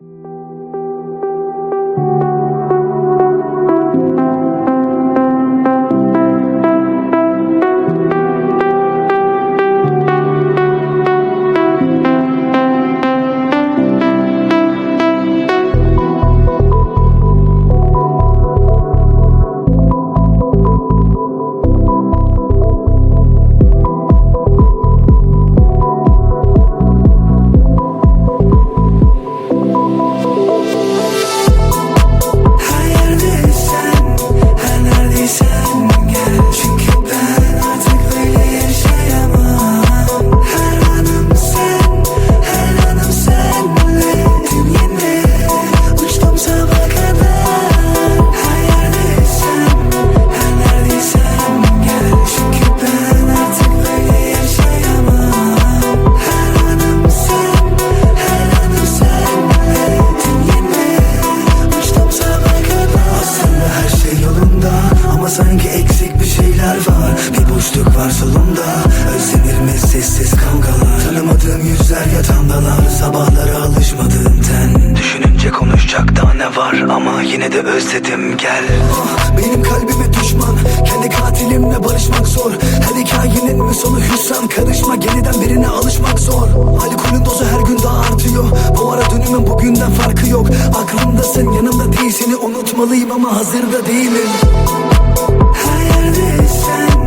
Her Tanımadığım yüzler yatağımdalar Sabahlara alışmadığım ten. Düşününce konuşacak daha ne var Ama yine de özledim. Gel. Benim kalbime düşman Kendi katilimle barışmak zor. Her hikayenin mi sonu hüsran? Karışma yeniden birine alışmak zor. Alkolün dozu her gün daha artıyor. Bu ara dönümün bugünden farkı yok. Aklımdasın yanımda değil. Seni unutmalıyım ama hazırda değilim. Her yerdeysen Her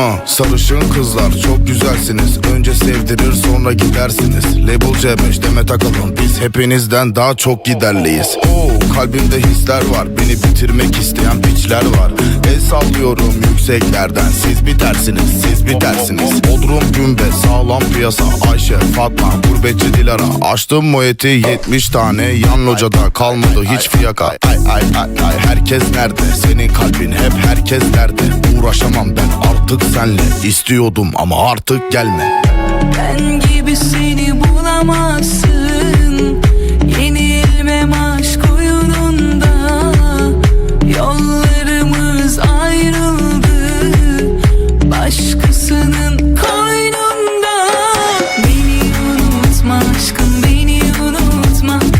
Ah, sarışın kızlar çok güzelsiniz. Önce sevdirir sonra gidersiniz. Label C5 deme takalım Biz hepinizden daha çok giderliyiz. Oo, kalbimde hisler var. Beni bitirmek isteyen piçler var. El sallıyorum yükseklerden. Siz bitersiniz siz bitersiniz. Bodrum Gümbe sağlam piyasa. Ayşe Fatma gurbetçi Dilara. Açtım muheti 70 tane. Yan locada kalmadı hiç fiyaka. Ay ay ay ay herkes nerede? Senin kalbin hep herkes nerede Uğraşamam ben artık senle. İstiyordum ama artık gelme. Ben gibi seni bulamazsın my